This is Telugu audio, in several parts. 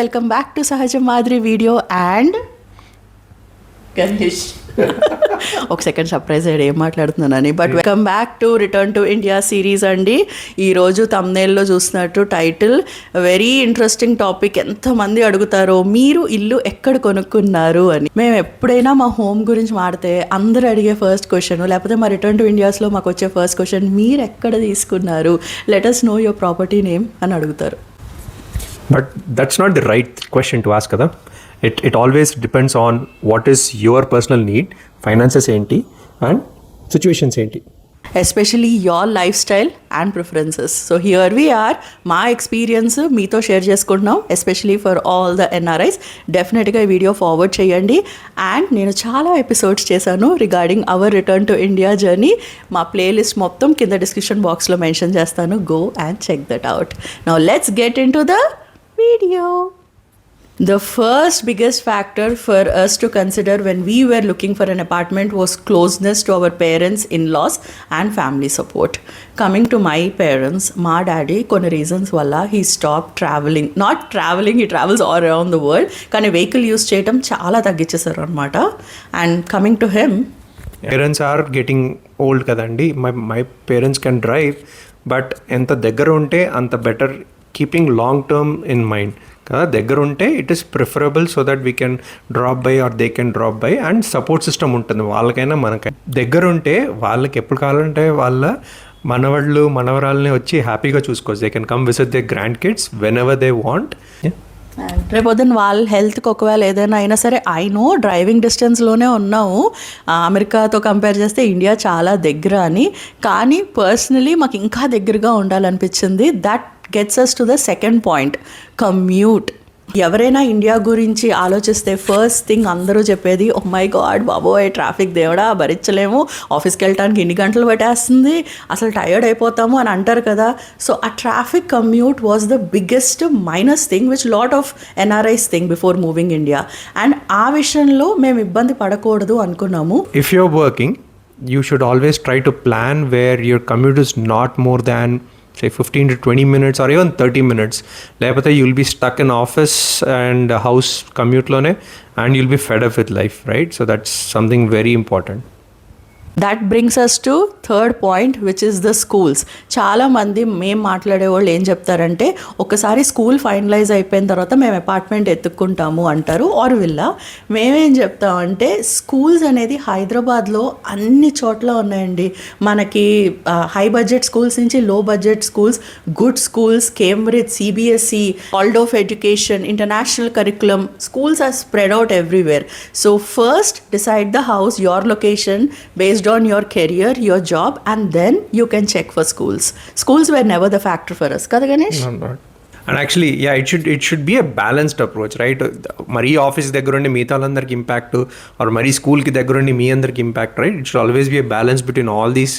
వెల్కమ్ బ్యాక్ టు సహజ మాదిరి వీడియో అండ్ గణేష్ ఒక సెకండ్ సర్ప్రైజ్ అయ్యాడు ఏం మాట్లాడుతున్నానని but welcome back to return to India series అండి. ఈరోజు తమ్నేల్లో చూసినట్టు టైటిల్ వెరీ ఇంట్రెస్టింగ్ టాపిక్ ఎంతమంది అడుగుతారో మీరు ఇల్లు ఎక్కడ కొనుక్కున్నారు అని. మేము ఎప్పుడైనా మా హోమ్ గురించి మాడితే అందరూ అడిగే ఫస్ట్ క్వశ్చన్ లేకపోతే మా రిటర్న్ టు ఇండియాస్లో మాకు వచ్చే ఫస్ట్ క్వశ్చన్ మీరు ఎక్కడ తీసుకున్నారు? Let us know your property name అని అడుగుతారు. But that's not the right question to ask కదా it it always depends on what is your personal need finances ఏంటి అండ్ సిచ్యువేషన్స్ ఏంటి. Especially your life style and preferences so here we are మా ఎక్స్పీరియన్స్ మీతో షేర్ చేసుకుంటున్నాం especially for all the NRIs డెఫినెట్గా ఈ వీడియో ఫార్వర్డ్ చేయండి. అండ్ నేను చాలా ఎపిసోడ్స్ చేశాను regarding our return to India journey మా ప్లేలిస్ట్ మొత్తం కింద డిస్క్రిప్షన్ బాక్స్లో మెన్షన్ చేస్తాను. Go and check that out now let's get into the video The first biggest factor for us to consider when we were looking for an apartment was closeness to our parents, in laws, and family support. Coming to my parents, మా డాడీ కొన్ని రీజన్స్ వల్ల he stop travelling not travelling ఈ travels all around the world కానీ వెహికల్ యూస్ చేయడం చాలా తగ్గించేశారు అనమాట and coming to them parents are getting old కదండి my my parents can drive but ఎంత దగ్గర ఉంటే అంత better keeping long term in mind కదా దగ్గర ఉంటే it is preferable so that we can drop by or they can drop by and support system ఉంటుంది వాళ్ళకైనా మనకైనా. దగ్గర ఉంటే వాళ్ళకి ఎప్పుడు కావాలంటే వాళ్ళ మనవాళ్ళు మనవరాలని వచ్చి హ్యాపీగా చూసుకోవచ్చు they can come visit they grand kids whenever they want రేపు పొద్దున్న వాళ్ళ హెల్త్కి ఒకవేళ ఏదైనా అయినా సరే ఐ నో డ్రైవింగ్ డిస్టెన్స్లోనే ఉన్నాము అమెరికాతో కంపేర్ చేస్తే ఇండియా చాలా దగ్గర అని. కానీ పర్సనలీ మాకు ఇంకా దగ్గరగా ఉండాలనిపించింది. That gets us to the second point commute ఎవరైనా ఇండియా గురించి ఆలోచిస్తే ఫస్ట్ థింగ్ అందరూ చెప్పేది ఓ మై గాడ్ బాబోయ్ ట్రాఫిక్ దేవుడా భరించలేము. ఆఫీస్కి వెళ్ళడానికి ఇన్ని గంటలు పట్టేస్తుంది. అసలు టయర్డ్ అయిపోతాము అని అంటారు కదా. సో ఆ traffic commute was the biggest minus thing which lot of NRIs thing before moving India and ఆ విషయంలో మేము ఇబ్బంది పడకూడదు అనుకున్నాము. If you're working you should always try to plan where your commute is not more than say 15 to 20 minutes or even 30 minutes. లేకపోతే you'll be stuck in office and house commute లోనే and you'll be fed up with life, right? So that's something very important. That brings us to third point which is the schools చాలామంది మేము మాట్లాడే వాళ్ళు ఏం చెప్తారంటే ఒకసారి స్కూల్ ఫైనలైజ్ అయిపోయిన తర్వాత మేము అపార్ట్మెంట్ ఎత్తుక్కుంటాము అంటారు ఆర్ విల్లా మేమేం చెప్తామంటే స్కూల్స్ అనేది హైదరాబాద్లో అన్ని చోట్ల ఉన్నాయండి. మనకి హై బడ్జెట్ స్కూల్స్ నుంచి low budget schools good schools Cambridge CBSE old of education international curriculum schools are spread out everywhere. So first decide the house your location based based on your career, your job, and then you can check for schools. Schools were never the factor for us. Kada Ganesh? No, not. And actually yeah it should it should be a balanced approach right మరీ ఆఫీస్ దగ్గర ఉండి మిగతా వాళ్ళందరికి ఇంపాక్ట్ ఆర్ మరీ స్కూల్కి దగ్గర ఉండి మీ అందరికి impact right it should always be a balance between all these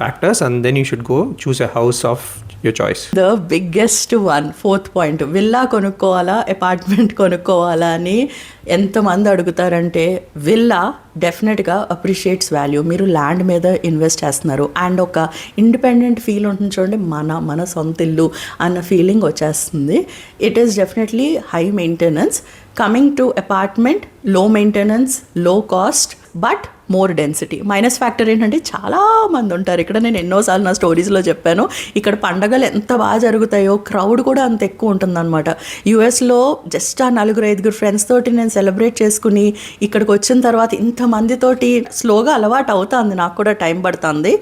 factors and then you should go choose a house of your choice the biggest one fourth point villa కొనుక్కోవాలా apartment కొనుక్కోవాలా అని ఎంతమంది అడుగుతారంటే విల్లా డెఫినెట్గా అప్రిషియేట్స్ వాల్యూ మీరు ల్యాండ్ మీద ఇన్వెస్ట్ చేస్తున్నారు. అండ్ ఒక ఇండిపెండెంట్ ఫీల్ ఉంటుంది చూడండి మన మన సొంత ఇల్లు అన్న ఫీలింగ్ వచ్చేస్తుంది. It is definitely high maintenance coming to అపార్ట్మెంట్లో మెయింటెనెన్స్లో cost but more density. Minus factor ఏంటంటే చాలా మంది ఉంటారు. ఇక్కడ నేను ఎన్నోసార్లు నా స్టోరీస్లో చెప్పాను. ఇక్కడ పండగలు ఎంత బాగా జరుగుతాయో క్రౌడ్ కూడా అంత ఎక్కువ ఉంటుందన్నమాట. యూఎస్లో జస్ట్ ఆ నలుగురు ఐదుగురు ఫ్రెండ్స్ తోటి నేను సెలబ్రేట్ చేసుకుని ఇక్కడికి వచ్చిన తర్వాత ఇంతమందితోటి స్లోగా అలవాటు అవుతుంది. నాకు కూడా టైం పడుతుంది.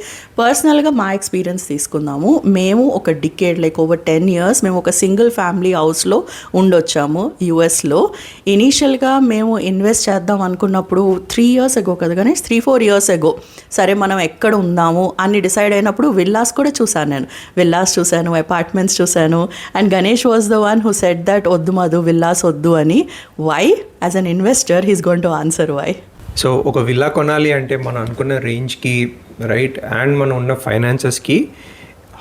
పర్సనల్గా మా ఎక్స్పీరియన్స్ తీసుకుందాము. మేము ఒక decade like over ten years మేము ఒక సింగిల్ ఫ్యామిలీ హౌస్లో ఉండొచ్చాము యూఎస్లో. ఇనీషియల్గా మేము ఇన్వెస్ట్ చేద్దాం అనుకున్నప్పుడు త్రీ ఇయర్స్ ఎగో కదా కానీ త్రీ ఫోర్ ఇయర్స్ ఎగో. సరే మనం ఎక్కడ ఉందాము అని డిసైడ్ అయినప్పుడు విల్లాస్ కూడా చూశాను నేను. విల్లాస్ చూశాను అపార్ట్మెంట్స్ చూశాను. And Ganesh was the one who said that వద్దు మధు విల్లాస్ వద్దు అని. Why as an investor he's gonna answer why so ఒక విల్లా కొనాలి అంటే మనం అనుకున్న రేంజ్కి రైట్ అండ్ మనం ఉన్న ఫైనాన్సెస్కి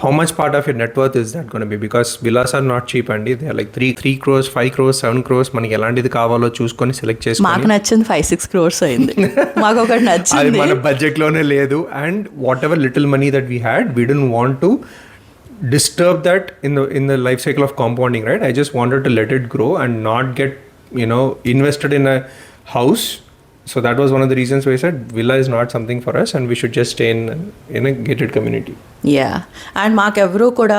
how much part of your net worth is that gonna be because villas are not cheap అండి. They like three three crores five crores seven crores మనకి ఎలాంటిది కావాలో చూసుకొని సెలెక్ట్ మాకు చేసుకొని నచ్చింది ఫైవ్ సిక్స్ క్రోర్స్ అయింది. మాకు ఒకటి నచ్చింది. మన బడ్జెట్లోనే లేదు. And whatever little money that we had we don't want to disturb that in the in the life cycle of compounding right? I just wanted to let it grow and not get you know invested in a house so that was one of the reasons why i said villa is not something for us and we should just stay in in a gated community. Yeah and మాకెవరూ కూడా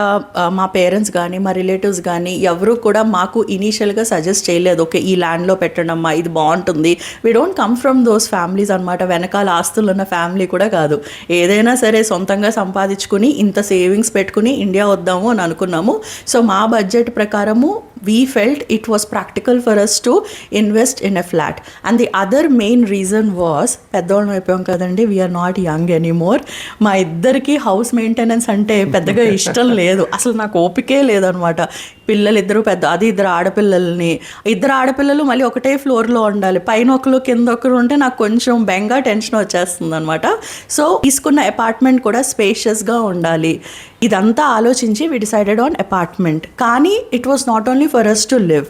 మా పేరెంట్స్ కానీ మా రిలేటివ్స్ కానీ ఎవరూ కూడా మాకు ఇనీషియల్గా సజెస్ట్ చేయలేదు. ఓకే ఈ ల్యాండ్లో పెట్టడమ్మా ఇది బాగుంటుంది. We don't come from those families అనమాట వెనకాల ఆస్తులు ఉన్న ఫ్యామిలీ కూడా కాదు. ఏదైనా సరే సొంతంగా సంపాదించుకుని ఇంత సేవింగ్స్ పెట్టుకుని ఇండియా వద్దాము అని అనుకున్నాము. సో మా బడ్జెట్ ప్రకారము we felt it was practical for us to invest in a flat and the other main reason was పెద్దవాళ్ళం అయిపోయాం కదండి వీఆర్ నాట్ యంగ్ ఎనీమోర్ మా ఇద్దరికి హౌస్ మెయింటెనెన్స్ అంటే పెద్దగా ఇష్టం లేదు. అసలు నాకు ఓపికే లేదనమాట. పిల్లలు ఇద్దరు పెద్ద అది ఇద్దరు ఆడపిల్లల్ని. ఇద్దరు ఆడపిల్లలు మళ్ళీ ఒకటే ఫ్లోర్లో ఉండాలి. పైన ఒకరు కింద ఒకరు ఉంటే నాకు కొంచెం బెంగా టెన్షన్ వచ్చేస్తుంది అనమాట సో తీసుకున్న అపార్ట్మెంట్ కూడా స్పేషియస్గా ఉండాలి. ఇదంతా ఆలోచించి వి డిసైడెడ్ ఆన్ అపార్ట్మెంట్ కానీ it was not only for us to live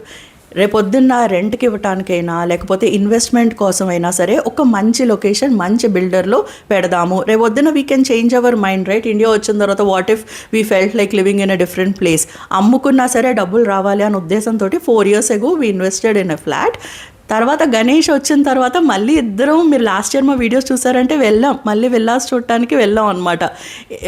రేపొద్దున్న రెంట్కి ఇవ్వటానికైనా లేకపోతే ఇన్వెస్ట్మెంట్ కోసం అయినా సరే ఒక మంచి లొకేషన్ మంచి బిల్డర్లో పెడదాము. రేపొద్దున we can change our mind right India వచ్చిన తర్వాత what if we felt like living in a different place అమ్ముకున్నా సరే డబ్బులు రావాలి అనే ఉద్దేశంతో four years ago we invested in a flat తర్వాత గణేష్ వచ్చిన తర్వాత మళ్ళీ ఇద్దరం మీరు లాస్ట్ ఇయర్ మా వీడియోస్ చూసారంటే వెళ్ళాం. మళ్ళీ విల్లాస్ చూడటానికి వెళ్ళాం అనమాట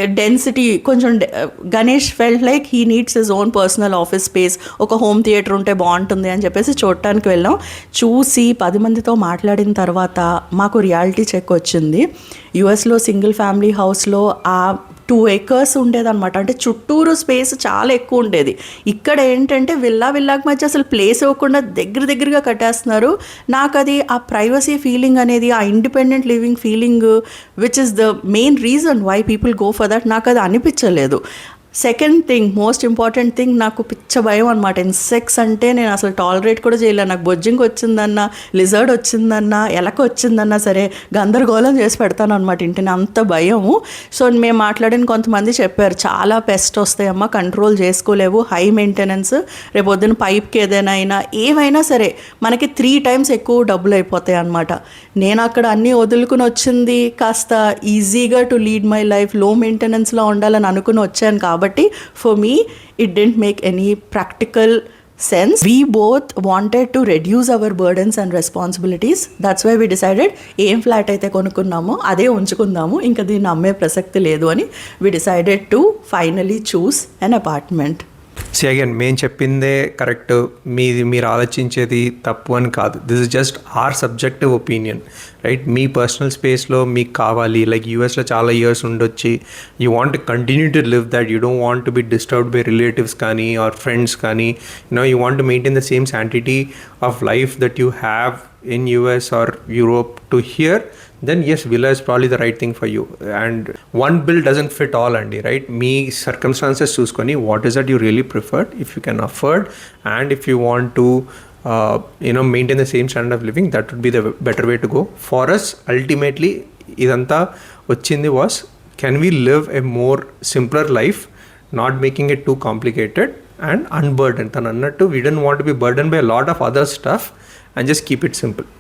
డెన్సిటీ కొంచెం డె- Ganesh felt like he needs his own personal office space ఒక హోమ్ థియేటర్ ఉంటే బాగుంటుంది అని చెప్పేసి చూడటానికి వెళ్ళాం. చూసి పది మందితో మాట్లాడిన తర్వాత మాకు రియాలిటీ చెక్ వచ్చింది. యుఎస్లో సింగిల్ ఫ్యామిలీ హౌస్లో ఆ టూ ఏకర్స్ ఉండేదన్నమాట. అంటే చుట్టూరు స్పేస్ చాలా ఎక్కువ ఉండేది. ఇక్కడ ఏంటంటే విల్లా విల్లాకి మధ్య అసలు ప్లేస్ ఇవ్వకుండా దగ్గర దగ్గరగా కట్టేస్తున్నారు. నాకు అది ఆ ప్రైవసీ ఫీలింగ్ అనేది ఆ independent living feeling which is the main reason why people go for that నాకు అది అనిపించలేదు. Second thing most important thing నాకు పిచ్చ భయం అనమాట ఇన్సెక్ట్స్ అంటే నేను అసలు టాలరేట్ కూడా చేయలేను నాకు బొజ్జింగ్ వచ్చిందన్నా లిజర్డ్ వచ్చిందన్నా ఎలక వచ్చిందన్నా సరే గందరగోళం చేసి పెడతాను అనమాట ఇంటిని. అంత భయము. సో మేము మాట్లాడిన కొంతమంది చెప్పారు చాలా పెస్ట్ వస్తాయమ్మా కంట్రోల్ చేసుకోలేవు హై మెయింటెనెన్స్ రేపు పొద్దున్న పైప్కి ఏదైనా అయినా ఏవైనా సరే మనకి త్రీ టైమ్స్ ఎక్కువ డబ్బులు అయిపోతాయి అనమాట నేను అక్కడ అన్నీ వదులుకుని వచ్చింది కాస్త ఈజీగా టు లీడ్ మై లైఫ్లో మెయింటెనెన్స్లో ఉండాలని అనుకుని వచ్చాను కాబట్టి for me it didn't make any practical sense we both wanted to reduce our burdens and responsibilities that's why we decided ఏం ఫ్లాట్ అయితే కొనుక్కున్నామో అదే ఉంచుకుందాము. ఇంకా దీన్ని అమ్మే ప్రసక్తి లేదు అని we decided to finally choose an apartment see again మేము చెప్పిందే కరెక్ట్ మీది మీరు ఆలోచించేది తప్పు అని కాదు. This is just our subjective opinion right me personal స్పేస్లో మీకు కావాలి. లైక్ యూఎస్లో చాలా years ఉండొచ్చి. You want to continue to live that you don't want to be disturbed by relatives కానీ ఆర్ ఫ్రెండ్స్ కానీ. No you want to maintain the same sanctity of life that you have in US or Europe to here then yes, villa is probably the right thing for you. And one bill doesn't fit all, Andy, right? Me circumstances చూసుకొని what is that you really preferred, if you can afford, and if you want to uh, you know maintain the same standard of living, that would be the better way to go. For us, ultimately, ఇదంతా వచ్చింది was can we live a more simpler life, not making it too complicated and unburdened. తను అన్నట్టు we didn't want to be burdened by a lot of other stuff and just keep it simple. Oh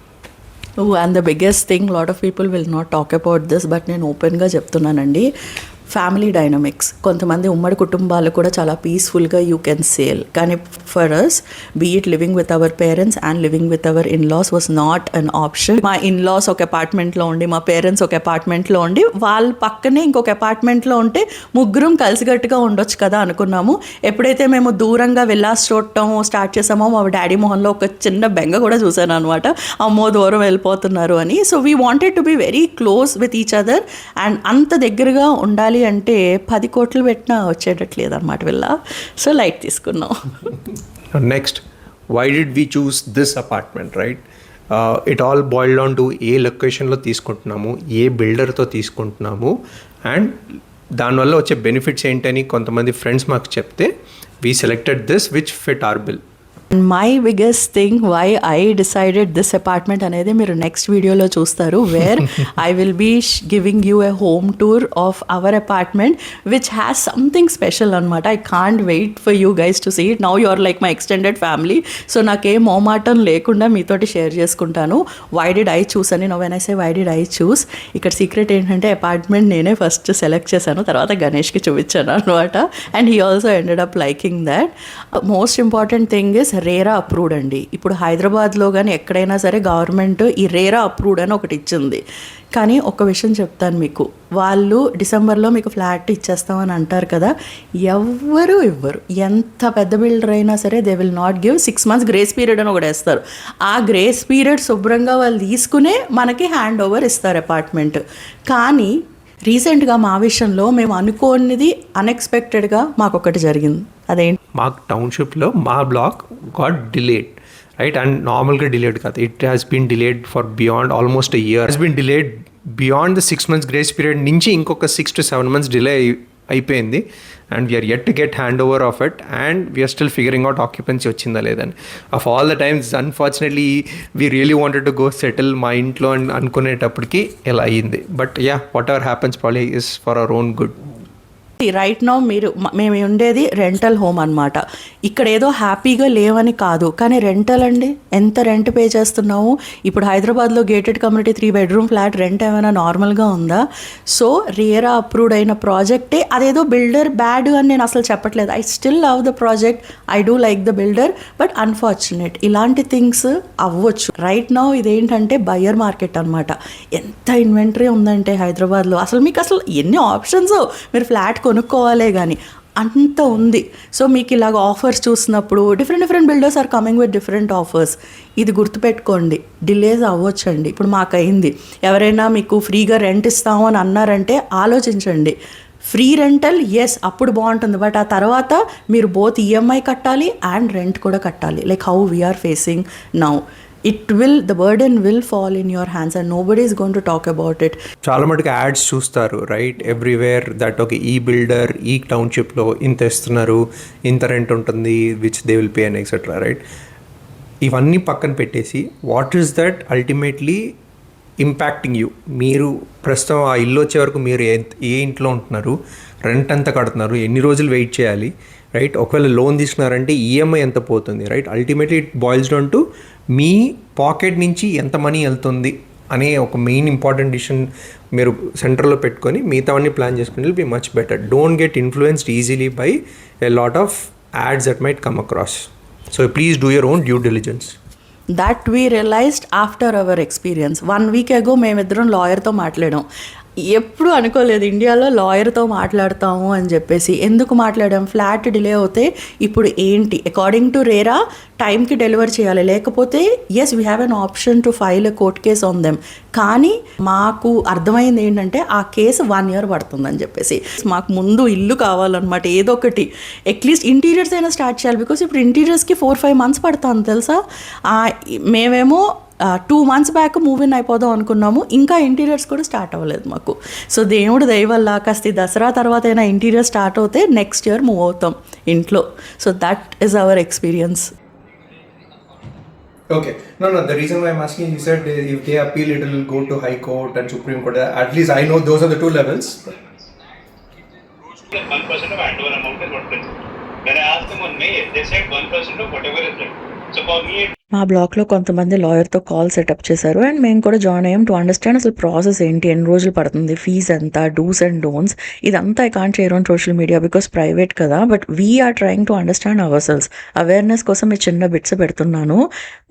and the biggest thing lot of people will not talk about this but నేను ఓపెన్గా చెప్తున్నానండి. ఫ్యామిలీ డైనమిక్స్ కొంతమంది ఉమ్మడి కుటుంబాలు కూడా చాలా పీస్ఫుల్గా యూ కెన్ సేల్ కానీ for us be it living with our parents and living with our in laws was not an option మా ఇన్ లాస్ ఒక అపార్ట్మెంట్లో ఉండి మా పేరెంట్స్ ఒక అపార్ట్మెంట్లో ఉండి వాళ్ళ పక్కనే ఇంకొక అపార్ట్మెంట్లో ఉంటే ముగ్గురం కలిసిగట్టుగా ఉండొచ్చు కదా అనుకున్నాము. ఎప్పుడైతే మేము దూరంగా వెళ్ళాసి చూడటం స్టార్ట్ చేసామో మా డాడీ మొహన్లో ఒక చిన్న బెంగ కూడా చూశాను అనమాట అమ్మో దూరం వెళ్ళిపోతున్నారు అని. So we wanted to be very close with each other and అంత దగ్గరగా ఉండాలి అంటే పది కోట్లు పెట్టినా వచ్చేటట్లేదు అనమాట వీళ్ళ. సో లైట్ తీసుకున్నాం. Next why did we choose this apartment right it all boiled on to ఏ లొకేషన్లో తీసుకుంటున్నాము ఏ బిల్డర్తో తీసుకుంటున్నాము అండ్ దానివల్ల వచ్చే బెనిఫిట్స్ ఏంటని కొంతమంది ఫ్రెండ్స్ మాకు చెప్తే we selected this which fit our bill my biggest thing why I decided this apartment అనేది మీరు నెక్స్ట్ వీడియోలో చూస్తారు where I will be giving you a home tour of our apartment which has something special అనమాట I can't wait for you guys to see it now your like my extended family so నాకేం మోమాటం లేకుండా మీతోటి షేర్ చేసుకుంటాను. వై డిడ్ ఐ చూస్ అని no when I say why did I choose ఇక్కడ సీక్రెట్ ఏంటంటే అపార్ట్మెంట్ నేనే ఫస్ట్ సెలెక్ట్ చేశాను తర్వాత గణేష్కి చూపించాను అనమాట and he also ended up liking that most important thing is RERA approved అండి. ఇప్పుడు హైదరాబాద్లో కానీ ఎక్కడైనా సరే గవర్నమెంట్ ఈ రేరా అప్రూవ్డ్ అని ఒకటి ఇచ్చింది. కానీ ఒక విషయం చెప్తాను మీకు. వాళ్ళు డిసెంబర్లో మీకు ఫ్లాట్ ఇచ్చేస్తామని అంటారు కదా ఎవ్వరు ఇవ్వరు. ఎంత పెద్ద బిల్డర్ అయినా సరే they will not give six months grace period అని ఒకటి వేస్తారు. ఆ గ్రేస్ పీరియడ్ శుభ్రంగా వాళ్ళు తీసుకునే మనకి హ్యాండ్ ఓవర్ ఇస్తారు అపార్ట్మెంట్ కానీ రీసెంట్గా మా విషయంలో మేము అనుకోనిది అన్ఎక్స్పెక్టెడ్గా మాకొకటి జరిగింది. అదేంటి మా టౌన్షిప్లో మా block got delayed right and నార్మల్గా డిలేడ్ కాదు. It has been delayed for beyond almost a year has been delayed beyond the six months grace period నుంచి ఇంకొక six to seven months delay అయిపోయింది. And we are yet to get hand over of it and we are still figuring out occupancy వచ్చిందా లేదని of all the times unfortunately we really wanted to go settle మా ఇంట్లో అని అనుకునేటప్పటికి ఇలా అయ్యింది but ya whatever happens probably is for our own good right now మీరు మేము ఉండేది రెంటల్ హోమ్ అన్నమాట. ఇక్కడ ఏదో హ్యాపీగా లేవని కాదు. కానీ రెంటల్ అండి? ఎంత రెంట్ పే చేస్తున్నాము ఇప్పుడు హైదరాబాద్లో gated community three bedroom flat rent ఏమైనా నార్మల్గా ఉందా? సో రియరా అప్రూవ్డ్ అయిన ప్రాజెక్టే అదేదో బిల్డర్ బ్యాడ్ అని నేను అసలు చెప్పట్లేదు. I still love the project I do like the builder but unfortunate ఇలాంటి థింగ్స్ అవ్వచ్చు. రైట్ నౌ ఇదేంటంటే బయర్ మార్కెట్ అనమాట ఎంత ఇన్వెంటరీ ఉందంటే హైదరాబాద్లో. అసలు మీకు అసలు ఎన్ని ఆప్షన్స్ మీరు ఫ్లాట్ కొనుక్కోవాలే కానీ అంత ఉంది. సో మీకు ఇలాగ ఆఫర్స్ చూసినప్పుడు different different builders are coming with different offers ఇది గుర్తుపెట్టుకోండి. డిలేస్ అవ్వచ్చండి. ఇప్పుడు మాకు అయింది ఎవరైనా మీకు ఫ్రీగా రెంట్ ఇస్తాము అని అన్నారంటే ఆలోచించండి. ఫ్రీ రెంటల్ ఎస్ అప్పుడు బాగుంటుంది. బట్ ఆ తర్వాత మీరు బోత్ ఈఎంఐ కట్టాలి అండ్ రెంట్ కూడా కట్టాలి. Like how we are facing now it will the burden will fall in your hands and nobody is going to talk about it చాలా మటుకు యాడ్స్ చూస్తారు రైట్ ఎవ్రీవేర్ దట్ ఒక ఈ బిల్డర్ ఈ టౌన్షిప్లో ఇంత ఇస్తున్నారు ఇంత రెంట్ ఉంటుంది which they will pay and etcetera right ఇవన్నీ పక్కన పెట్టేసి what is that ultimately impacting you మీరు ప్రస్తుతం ఆ ఇల్లు వచ్చే వరకు మీరు ఏ ఏ ఇంట్లో ఉంటున్నారు రెంట్ ఎంత కడుతున్నారు ఎన్ని రోజులు వెయిట్ చేయాలి రైట్ ఒకవేళ లోన్ తీసుకున్నారంటే ఈఎంఐ ఎంత పోతుంది right ultimately it boils down to me pocket నుంచి ఎంత మనీ వెళ్తుంది అనే ఒక మెయిన్ ఇంపార్టెంట్ డిసిషన్ మీరు సెంటర్లో పెట్టుకొని మిగతావన్నీ ప్లాన్ చేసుకుంటే be much better. Don't get influenced easily by a lot of ads that might come across so please do your own due diligence that we realized after our experience one week ago మేమిద్దరం లాయర్తో మాట్లాడాం. ఎప్పుడు అనుకోలేదు ఇండియాలో లాయర్తో మాట్లాడతాము అని చెప్పేసి. ఎందుకు మాట్లాడాం? ఫ్లాట్ డిలే అవుతే ఇప్పుడు ఏంటి? అకార్డింగ్ టు రేరా టైంకి డెలివర్ చేయాలి. లేకపోతే as we have an option to file a court case on them కానీ మాకు అర్థమైంది ఏంటంటే ఆ కేసు వన్ ఇయర్ పడుతుందని చెప్పేసి. మాకు ముందు ఇల్లు కావాలన్నమాట ఏదో ఒకటి. అట్లీస్ట్ ఇంటీరియర్స్ అయినా స్టార్ట్ చేయాలి. బికాస్ ఇప్పుడు ఇంటీరియర్స్కి ఫోర్ ఫైవ్ మంత్స్ పడుతుంది తెలుసా? మేమేమో టూ మంత్స్ బ్యాక్ మూవీని అయిపోదాం అనుకున్నాము ఇంకా ఇంటీరియర్స్ కూడా స్టార్ట్ అవ్వలేదు మాకు సో దేవుడు దయవల్ల కాస్త దసరా తర్వాత అయినా ఇంటీరియర్ స్టార్ట్ అవుతే నెక్స్ట్ ఇయర్ మూవ్ అవుతాం ఇంట్లో so that is our experience okay no no the reason why మాస్కి you said you K appeal it will go to high court and supreme court at least I know those are the two levels మా బ్లాక్లో కొంతమంది లాయర్తో కాల్ సెటప్ చేశారు. అండ్ మేము కూడా జాయిన్ అయ్యాం టు అండర్స్టాండ్ అసలు ప్రాసెస్ ఏంటి ఎన్ని రోజులు పడుతుంది ఫీజ్ ఎంత డూస్ అండ్ డోన్స్ ఇదంతా I can't share on social media because private కదా. But we're trying to understand ourselves awareness కోసం ఈ చిన్న బిట్స్ పెడుతున్నాను.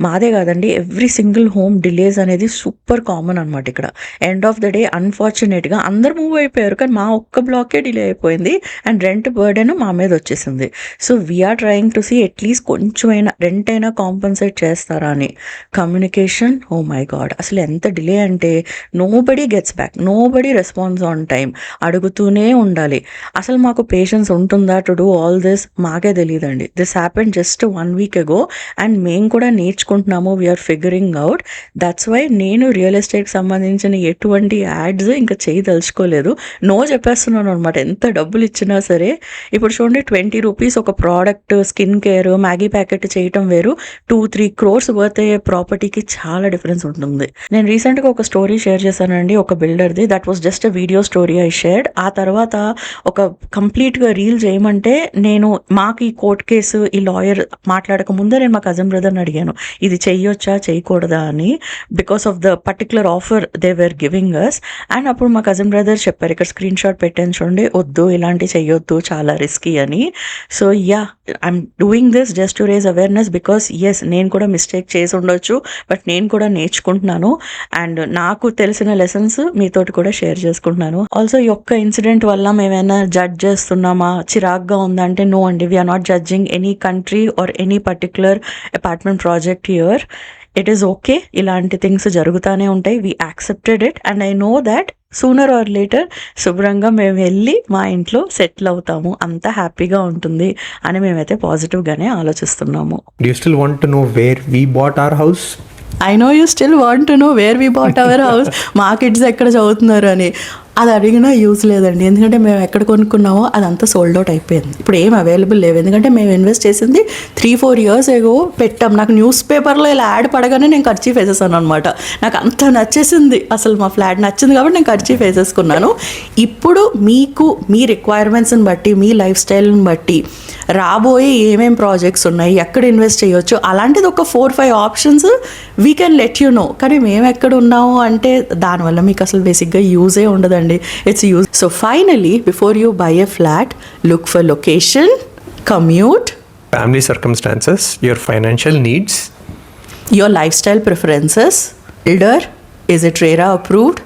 మాదే కాదండి ఎవ్రీ సింగిల్ హోమ్ డిలేస్ అనేది సూపర్ కామన్ అనమాట ఇక్కడ. ఎండ్ ఆఫ్ ద డే అన్ఫార్చునేట్గా అందరు మూవ్ అయిపోయారు కానీ మా ఒక్క బ్లాకే డిలే అయిపోయింది అండ్ రెంట్ బర్డెన్ మా మీద వచ్చేసింది. So we are trying to see at least కొంచెమైనా రెంట్ అయినా కాంపన్సేట్ చేస్తారా అని కమ్యూనికేషన్ ఓ మై గాడ్ అసలు ఎంత డిలే అంటే nobody gets back nobody response on time అడుగుతూనే ఉండాలి. అసలు మాకు పేషెన్స్ ఉంటుందా టు డూ ఆల్ దిస్ మాకే తెలియదండి this happen just one week ago and మేము కూడా నేర్చుకుంటున్నాము. We are figuring out that's why నేను రియల్ ఎస్టేట్కి సంబంధించిన ఎటువంటి యాడ్స్ ఇంకా చేయదలుచుకోలేదు నో చెప్పేస్తున్నాను అనమాట ఎంత డబ్బులు ఇచ్చినా సరే ఇప్పుడు చూడండి ట్వంటీ రూపీస్ ఒక product skin care Maggi packet చేయటం వేరు. టూ త్రీ క్రోర్స్ వర్త్ అయ్యే ప్రాపర్టీకి చాలా డిఫరెన్స్ ఉంటుంది. నేను రీసెంట్గా ఒక స్టోరీ షేర్ చేశానండి ఒక బిల్డర్ది that was just a video story I shared ఆ తర్వాత ఒక కంప్లీట్గా రీల్ చేయమంటే నేను మాకు ఈ కోర్ట్ కేసు ఈ లాయర్ మాట్లాడక ముందే నేను మా కజిన్ బ్రదర్ని అడిగాను ఇది చెయ్యొచ్చా చేయకూడదా అని. Because of the particular offer they were giving us and అప్పుడు మా కజిన్ బ్రదర్ చెప్పారు ఇక్కడ స్క్రీన్ షాట్ పెట్టాను చూడండి వద్దు ఇలాంటి చెయ్యొద్దు చాలా రిస్కీ అని. So ya I'm doing this just to raise awareness because yes నేను కూడా మిస్టేక్ చేసి ఉండొచ్చు బట్ నేను కూడా నేర్చుకుంటున్నాను. అండ్ నాకు తెలిసిన లెసన్స్ మీతోటి కూడా షేర్ చేసుకుంటున్నాను. ఆల్సో ఈ ఒక్క ఇన్సిడెంట్ వల్ల మేమైనా జడ్జ్ చేస్తున్నామా? చిరాగ్గా ఉందంటే నో అండి. We are not judging any country or any particular apartment project here it is okay ఇలాంటి థింగ్స్ జరుగుతూనే ఉంటాయి. We accepted it and I know that sooner or later శుభ్రంగా మేము వెళ్ళి మా ఇంట్లో సెటిల్ అవుతాము. అంత హ్యాపీగా ఉంటుంది అని మేమైతే పాజిటివ్గానే ఆలోచిస్తున్నాము. Do you still want to know where we bought our house? I know you still want to know where we bought our house మా కిడ్స్ ఎక్కడ చదువుతున్నారు అని. అది అడిగినా యూజ్ లేదండి. ఎందుకంటే మేము ఎక్కడ కొనుక్కున్నామో అదంతా సోల్డ్ అవుట్ అయిపోయింది. ఇప్పుడు ఏం అవైలబుల్ లేవు. ఎందుకంటే మేము ఇన్వెస్ట్ చేసింది త్రీ ఫోర్ ఇయర్స్ ఏగో పెట్టాం. నాకు న్యూస్ పేపర్లో ఇలా యాడ్ పడగానే నేను ఖర్చు వేసేసాను అనమాట నాకు అంత నచ్చేసింది. అసలు మా ఫ్లాట్ నచ్చింది కాబట్టి నేను ఖర్చు వేసేసుకున్నాను. ఇప్పుడు మీకు మీ రిక్వైర్మెంట్స్ని బట్టి మీ లైఫ్ స్టైల్ని బట్టి రాబోయే ఏమేం ప్రాజెక్ట్స్ ఉన్నాయి ఎక్కడ ఇన్వెస్ట్ చేయొచ్చు అలాంటిది ఒక four five options we can let you know కానీ మేము ఎక్కడ ఉన్నాము అంటే దానివల్ల మీకు అసలు బేసిక్గా యూజే ఉండదండి. its used. So finally, before you buy a flat, look for location, commute, family circumstances, your financial needs, your lifestyle preferences, elder, is it RERA approved?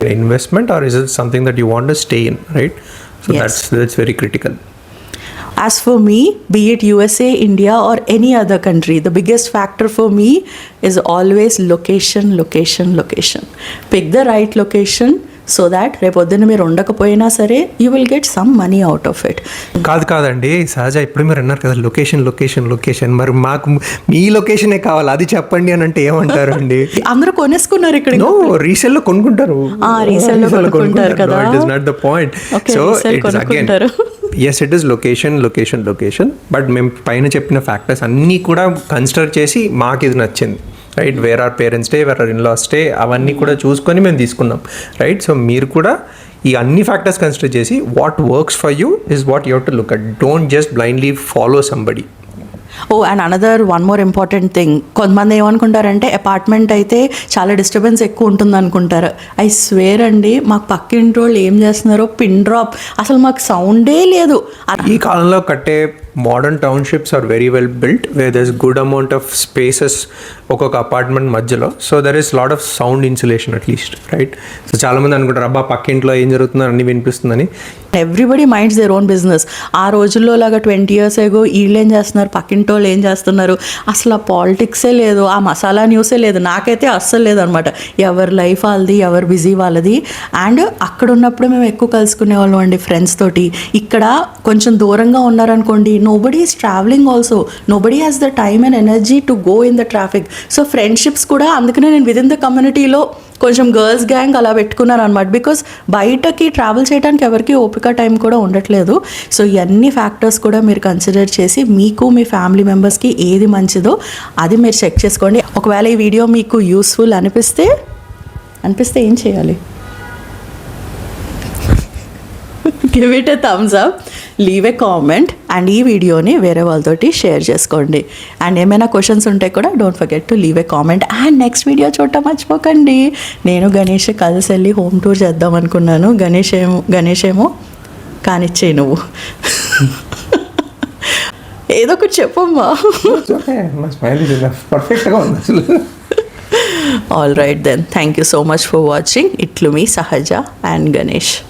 Investment or is it something that you want to stay in, right? So that's that's very critical. As for me, be it USA, India, or any other country, the biggest factor for me is always location, location, location. Pick the right location, so that రేపొద్దున మీరు ఉండకపోయినా సరే you will get some money out of it కాదు కాదండి సహజ ఇప్పుడు మీరు అన్నారు కదా లొకేషన్ లొకేషన్ లొకేషన్ మరి మాకు మీ లొకేషనే కావాలి? అది చెప్పండి అని అంటే ఏమంటారు అండి అందరూ కొనేసుకున్నారు ఇక్కడ రీసెల్లో కొనుక్కుంటారు. లో కదా. It is not the point so it's again. Yes it is location location location but మేము పైన చెప్పిన ఫ్యాక్టర్స్ అన్నీ కూడా కన్సిడర్ చేసి మాకు ఇది నచ్చింది. Right where are parents day where are in law stay అవన్నీ కూడా చూసుకొని మేము తీసుకున్నాం రైట్ సో మీరు కూడా ఈ అన్ని ఫ్యాక్టర్స్ కన్సిడర్ చేసి what works for you is what you to look at don't just blindly follow somebody oh and another one more important thing కొంతమంది ఏమనుకుంటారంటే అపార్ట్మెంట్ అయితే చాలా డిస్టర్బెన్స్ ఎక్కువ ఉంటుంది అనుకుంటారు. ఐ స్వేర్ అండి మాకు పక్కింటి వాళ్ళు ఏం చేస్తున్నారో పిన్ డ్రాప్ అసలు మాకు సౌండే లేదు. ఈ కాలంలో కట్టే modern townships are very well built way there is good amount of spaces ఒక్కొక్క అపార్ట్మెంట్ మధ్యలో. So there is lot of sound insulation at least right so చాలామంది అనుకుంటారు అబ్బా పక్కింట్లో ఏం జరుగుతుందో అన్ని వినిపిస్తుందని. Everybody minds their own business ఆ రోజుల్లో లాగా ట్వంటీ ఇయర్స్ ఏగో వీళ్ళు ఏం చేస్తున్నారు? పక్కింటి వాళ్ళు ఏం చేస్తున్నారు? అసలు ఆ పాలిటిక్సే లేదు ఆ మసాలా న్యూసే లేదు నాకైతే అస్సలు లేదనమాట. ఎవరి లైఫ్ వాళ్ళది ఎవరు బిజీ వాళ్ళది. అండ్ అక్కడ ఉన్నప్పుడు మేము ఎక్కువ కలుసుకునే వాళ్ళం అండి ఫ్రెండ్స్ తోటి. ఇక్కడ కొంచెం దూరంగా ఉన్నారనుకోండి nobody is travelling also nobody has the time and energy to go in the traffic so friendships కూడా అందుకనే నేను విదిన్ ద కమ్యూనిటీలో కొంచెం గర్ల్స్ గ్యాంగ్ అలా పెట్టుకున్నాను అనమాట బికాస్ బయటకి ట్రావెల్ చేయడానికి ఎవరికి ఓపిక టైం కూడా ఉండట్లేదు. సో ఇవన్నీ ఫ్యాక్టర్స్ కూడా మీరు కన్సిడర్ చేసి మీకు మీ ఫ్యామిలీ మెంబర్స్కి ఏది మంచిదో అది మీరు చెక్ చేసుకోండి. ఒకవేళ ఈ వీడియో మీకు యూస్ఫుల్ అనిపిస్తే అనిపిస్తే ఏం చేయాలి? Give it a thumbs up leave a comment and ఈ వీడియోని వేరే వాళ్ళతోటి షేర్ చేసుకోండి. అండ్ ఏమైనా క్వశ్చన్స్ ఉంటే కూడా don't forget to leave a comment and next video చూడటం మర్చిపోకండి. నేను గణేష్ కలిసి వెళ్ళి హోమ్ టూర్ చేద్దాం అనుకున్నాను. గణేష్ ఏమో గణేష్ ఏమో కానిచ్చే నువ్వు. ఏదో ఒకటి చెప్పమ్మా. స్మైల్ పర్ఫెక్ట్గా ఉంది అసలు. All right then thank you so much for watching ఇట్లు మీ సహజ అండ్ గణేష్